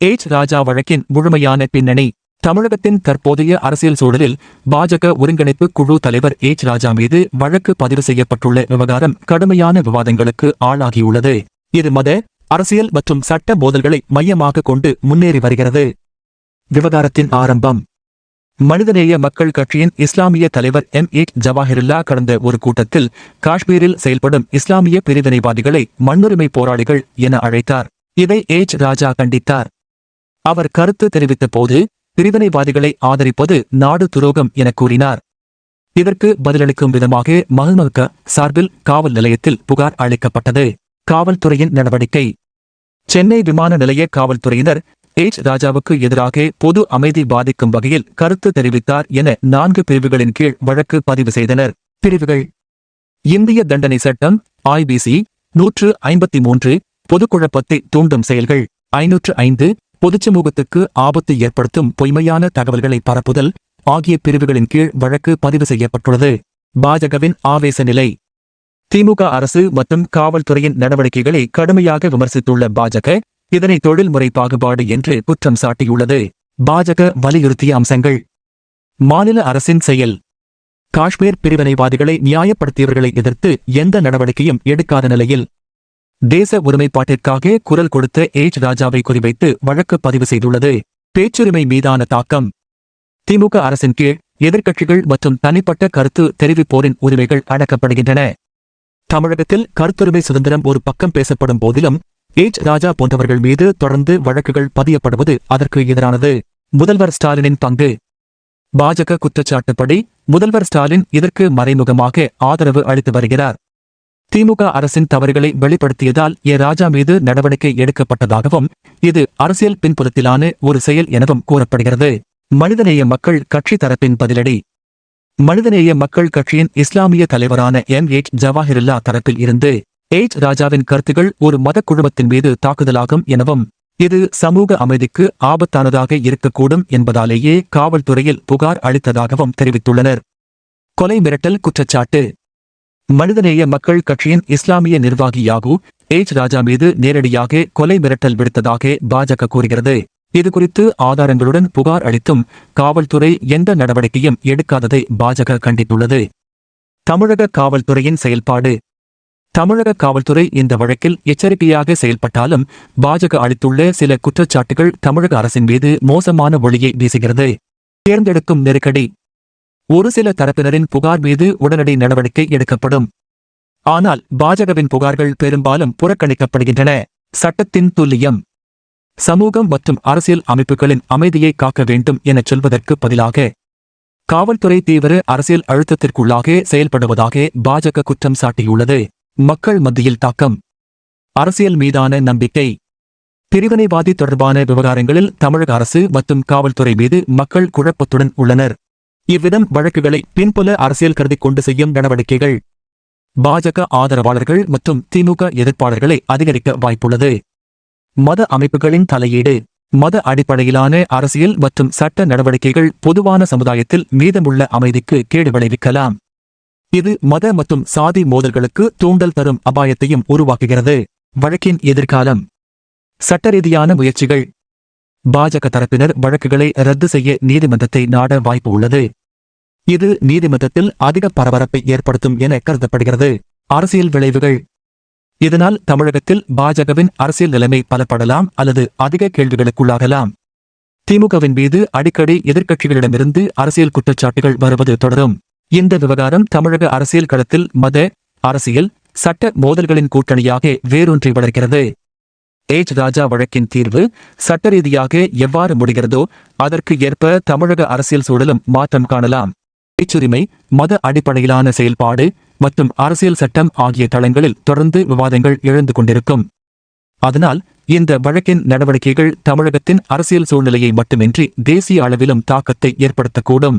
H ராஜா வழக்கின் முழுமையான பின்னணி. தமிழகத்தின் தற்போதைய அரசியல் சூழலில் பாஜக ஒருங்கிணைப்பு குழு தலைவர் எச் ராஜா மீது வழக்கு பதிவு செய்யப்பட்டுள்ள விவகாரம் கடுமையான விவாதங்களுக்கு ஆளாகியுள்ளது. இது மத அரசியல் மற்றும் சட்ட மோதல்களை மையமாக கொண்டு முன்னேறி வருகிறது. விவகாரத்தின் ஆரம்பம். மனிதநேய மக்கள் கட்சியின் இஸ்லாமிய தலைவர் எம். ஏ ஜவாஹிருல்லா கடந்த ஒரு கூட்டத்தில் காஷ்மீரில் செயல்படும் இஸ்லாமிய பிரிவினைவாதிகளை மண்ணுரிமை போராளிகள் என அழைத்தார். இதை ஏச் ராஜா கண்டித்தார். அவர் கருத்து தெரிவித்த போது பிரிவினைவாதிகளை ஆதரிப்பது நாடு துரோகம் என கூறினார். இதற்கு பதிலளிக்கும் விதமாக மஹ்மக சார்பில் காவல் நிலையத்தில் புகார் அளிக்கப்பட்டது. காவல்துறையின் நடவடிக்கை. சென்னை விமான நிலைய காவல்துறையினர் எச். ராஜாவுக்கு எதிராக பொது அமைதி பாதிக்கும் வகையில் கருத்து தெரிவித்தார் என நான்கு பிரிவுகளின் கீழ் வழக்கு பதிவு செய்தனர். பிரிவுகள். இந்திய தண்டனை சட்டம் ஐபிசி நூற்று ஐம்பத்தி மூன்று பொதுக்குழப்பத்தை தூண்டும் செயல்கள் ஐநூற்று ஐந்து பொதுச் சமூகத்துக்கு ஆபத்து ஏற்படுத்தும் பொய்மையான தகவல்களை பரப்புதல் ஆகிய பிரிவுகளின் கீழ் வழக்கு பதிவு செய்யப்பட்டுள்ளது. பாஜகவின் ஆவேச நிலை. திமுக அரசு மற்றும் காவல்துறையின் நடவடிக்கைகளை கடுமையாக விமர்சித்துள்ள பாஜக இதனை தொழில்முறை பாகுபாடு என்று குற்றம் சாட்டியுள்ளது. பாஜக வலியுறுத்திய அம்சங்கள். மாநில அரசின் செயல். காஷ்மீர் பிரிவினைவாதிகளை நியாயப்படுத்தியவர்களை எதிர்த்து எந்த நடவடிக்கையும் எடுக்காத நிலையில் தேச ஒருமைப்பாட்டிற்காக குரல் கொடுத்த ஏஜ் ராஜாவை குறிவைத்து வழக்கு பதிவு செய்துள்ளது. பேச்சுரிமை மீதான தாக்கம். திமுக அரசின் கீழ் எதிர்க்கட்சிகள் மற்றும் தனிப்பட்ட கருத்து தெரிவிப்போரின் உரிமைகள் அடக்கப்படுகின்றன. தமிழகத்தில் கருத்துரிமை சுதந்திரம் ஒரு பக்கம் பேசப்படும் போதிலும் ஏஜ் ராஜா போன்றவர்கள் மீது தொடர்ந்து வழக்குகள் பதியப்படுவது அதற்கு எதிரானது. முதல்வர் ஸ்டாலினின் பங்கு. பாஜக குற்றச்சாட்டுப்படி முதல்வர் ஸ்டாலின் இதற்கு மறைமுகமாக ஆதரவு அளித்து வருகிறார். திமுக அரசின் தவறுகளை வெளிப்படுத்தியதால் ஏ ராஜா மீது நடவடிக்கை எடுக்கப்பட்டதாகவும் இது அரசியல் பின்புலத்திலான ஒரு செயல் எனவும் கூறப்படுகிறது. மனிதநேய மக்கள் கட்சி தரப்பின் பதிலடி. மனிதநேய மக்கள் கட்சியின் இஸ்லாமிய தலைவரான எம் எச் ஜவாஹிருல்லா தரப்பில் இருந்து எச் ராஜாவின் கருத்துகள் ஒரு மத குழுமத்தின் மீது தாக்குதலாகும் எனவும் இது சமூக அமைதிக்கு ஆபத்தானதாக இருக்கக்கூடும் என்பதாலேயே காவல்துறையில் புகார் அளித்ததாகவும் தெரிவித்துள்ளனர். கொலை மிரட்டல் குற்றச்சாட்டு. மனிதநேய மக்கள் கட்சியின் இஸ்லாமிய நிர்வாகி யாகு எச் ராஜா மீது நேரடியாக கொலை மிரட்டல் விடுத்ததாக பாஜக கூறுகிறது. இதுகுறித்து ஆதாரங்களுடன் புகார் அளித்தும் காவல்துறை எந்த நடவடிக்கையும் எடுக்காததை பாஜக கண்டித்துள்ளது. தமிழக காவல்துறையின் செயல்பாடு. தமிழக காவல்துறை இந்த வழக்கில் எச்சரிக்கையாக செயல்பட்டாலும் பாஜக அளித்துள்ள சில குற்றச்சாட்டுகள் தமிழக அரசின் மீது மோசமான ஒளியை வீசுகிறது. தேர்ந்தெடுக்கும் நெருக்கடி. ஒரு சில தரப்பினரின் புகார் மீது உடனடி நடவடிக்கை எடுக்கப்படும். ஆனால் பாஜகவின் புகார்கள் பெரும்பாலும் புறக்கணிக்கப்படுகின்றன. சட்டத்தின் துல்லியம். சமூகம் மற்றும் அரசியல் அமைப்புகளின் அமைதியை காக்க வேண்டும் எனச் சொல்வதற்கு பதிலாக காவல்துறை தீவிர அரசியல் அழுத்தத்திற்குள்ளாக செயல்படுவதாக பாஜக குற்றம் சாட்டியுள்ளது. மக்கள் மத்தியில் தாக்கம். அரசியல் மீதான நம்பிக்கை. பிரிவினைவாதி தொடர்பான விவகாரங்களில் தமிழக அரசு மற்றும் காவல்துறை மீது மக்கள் குழப்பத்துடன் உள்ளனர். இவ்விதம் வழக்குகளை பின்புல அரசியல் கருதி கொண்டு செய்யும் நடவடிக்கைகள். பாஜக ஆதரவாளர்கள் மற்றும் திமுக எதிர்ப்பாளர்களை அதிகரிக்க வாய்ப்புள்ளது. மத அமைப்புகளின் தலையீடு மத அடிப்படையிலான அரசியல் மற்றும் சட்ட நடவடிக்கைகள் பொதுவான சமுதாயத்தில் மீதமுள்ள அமைதிக்கு கேடு விளைவிக்கலாம். இது மத மற்றும் சாதி மோதல்களுக்கு தூண்டல் தரும் அபாயத்தையும் உருவாக்குகிறது. வழக்கின் எதிர்காலம். சட்டரீதியான முயற்சிகள் பாஜக தரப்பினர் வழக்குகளை ரத்து செய்ய நீதிமன்றத்தை நாட வாய்ப்பு உள்ளது. இது நீதிமன்றத்தில் அதிக பரபரப்பை ஏற்படுத்தும் என கருதப்படுகிறது. அரசியல் விளைவுகள். இதனால் தமிழகத்தில் பாஜகவின் அரசியல் நிலைமை பலப்படலாம் அல்லது அதிக கேள்விகளுக்குள்ளாகலாம். திமுகவின் மீது அடிக்கடி எதிர்க்கட்சிகளிடமிருந்து அரசியல் குற்றச்சாட்டுகள் வருவது தொடரும். இந்த விவகாரம் தமிழக அரசியல் களத்தில் மத அரசியல் சட்ட மோதல்களின் கூட்டணியாக வேரூன்றி வளர்கிறது. ஏஜ் ராஜா வழக்கின் தீர்வு சட்ட ரீதியாக எவ்வாறு முடிகிறதோ அதற்கு ஏற்ப தமிழக அரசியல் சூழலும் மாற்றம் காணலாம். பேச்சுரிமை மத அடிப்படையிலான செயல்பாடு மற்றும் அரசியல் சட்டம் ஆகிய தளங்களில் தொடர்ந்து விவாதங்கள் எழுந்து கொண்டிருக்கும். அதனால் இந்த வழக்கின் நடவடிக்கைகள் தமிழகத்தின் அரசியல் சூழ்நிலையை மட்டுமின்றி தேசிய அளவிலும் தாக்கத்தை ஏற்படுத்தக்கூடும்.